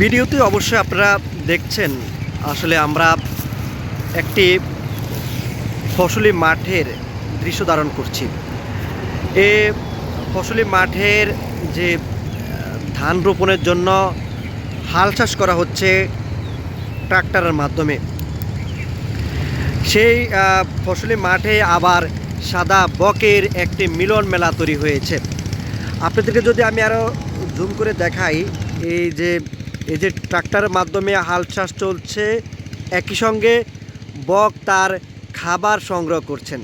ভিডিওতে অবশ্যই আপনারা দেখছেন, আসলে আমরা একটি ফসলি মাঠের দৃশ্য ধারণ করছি। এ ফসলি মাঠের যে ধান রোপণের জন্য হাল চাষ করা হচ্ছে ট্রাক্টরের মাধ্যমে। সেই ফসলি মাঠে আবার সাদা বকের একটি মিলন মেলা তৈরি হয়েছে। আপনাদেরকে যদি আমি আরও জুম করে দেখাই, এই যে এই যে ট্রাক্টরের মাধ্যমে হাল চাষ চলছে, একই সঙ্গে বক তার খাবার সংগ্রহ করছেন।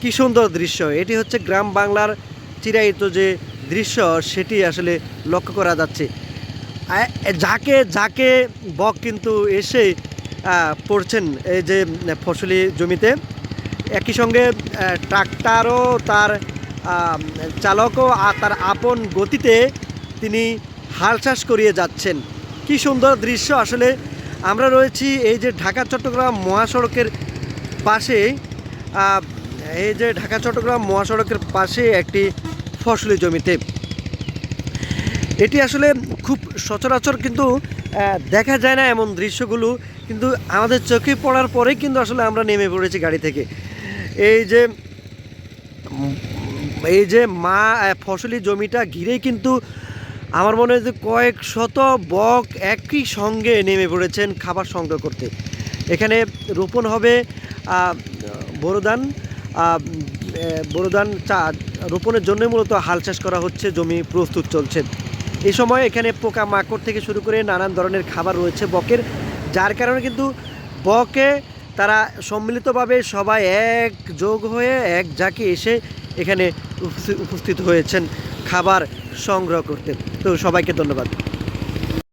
কি সুন্দর দৃশ্য, এটি হচ্ছে গ্রাম বাংলার চিরায়িত যে দৃশ্য, সেটি আসলে লক্ষ্য করা যাচ্ছে। যাকে যাকে বক কিন্তু এসে পড়ছেন এই যে ফসলি জমিতে। একই সঙ্গে ট্রাক্টারও তার চালকও তার আপন গতিতে তিনি হাল চাষ করিয়ে যাচ্ছেন। কি সুন্দর দৃশ্য। আসলে আমরা রয়েছি এই যে ঢাকা, চট্টগ্রাম মহাসড়কের পাশে। এই যে ঢাকা, চট্টগ্রাম মহাসড়কের পাশে একটি ফসলি জমিতে। এটি আসলে খুব সচরাচর কিন্তু দেখা যায় না এমন দৃশ্যগুলো। কিন্তু আমাদের চোখে পড়ার পরে কিন্তু আসলে আমরা নেমে পড়েছি গাড়ি থেকে। এই যে এই যে মা ফসলি জমিটা ঘিরেই কিন্তু আমার মনে হয় যে কয়েক শত বক একই সঙ্গে নেমে পড়েছেন খাবার সংগ্রহ করতে। এখানে রোপণ হবে আহ, বোরো ধান আহ, এ, বোরো ধান চা রোপণের জন্য মূলত হাল চাষ করা হচ্ছে জমি প্রস্তুত চলছে। এই সময় এখানে পোকা মাকড় থেকে শুরু করে নানান ধরনের খাবার রয়েছে বকের যার কারণে কিন্তু বকে তারা সম্মিলিতভাবে সবাই এক যোগ হয়ে এক জাকে এসে এখানে উপস্থিত হয়েছেন। খাবার সংগ্রহ করতে। তো সবাইকে ধন্যবাদ।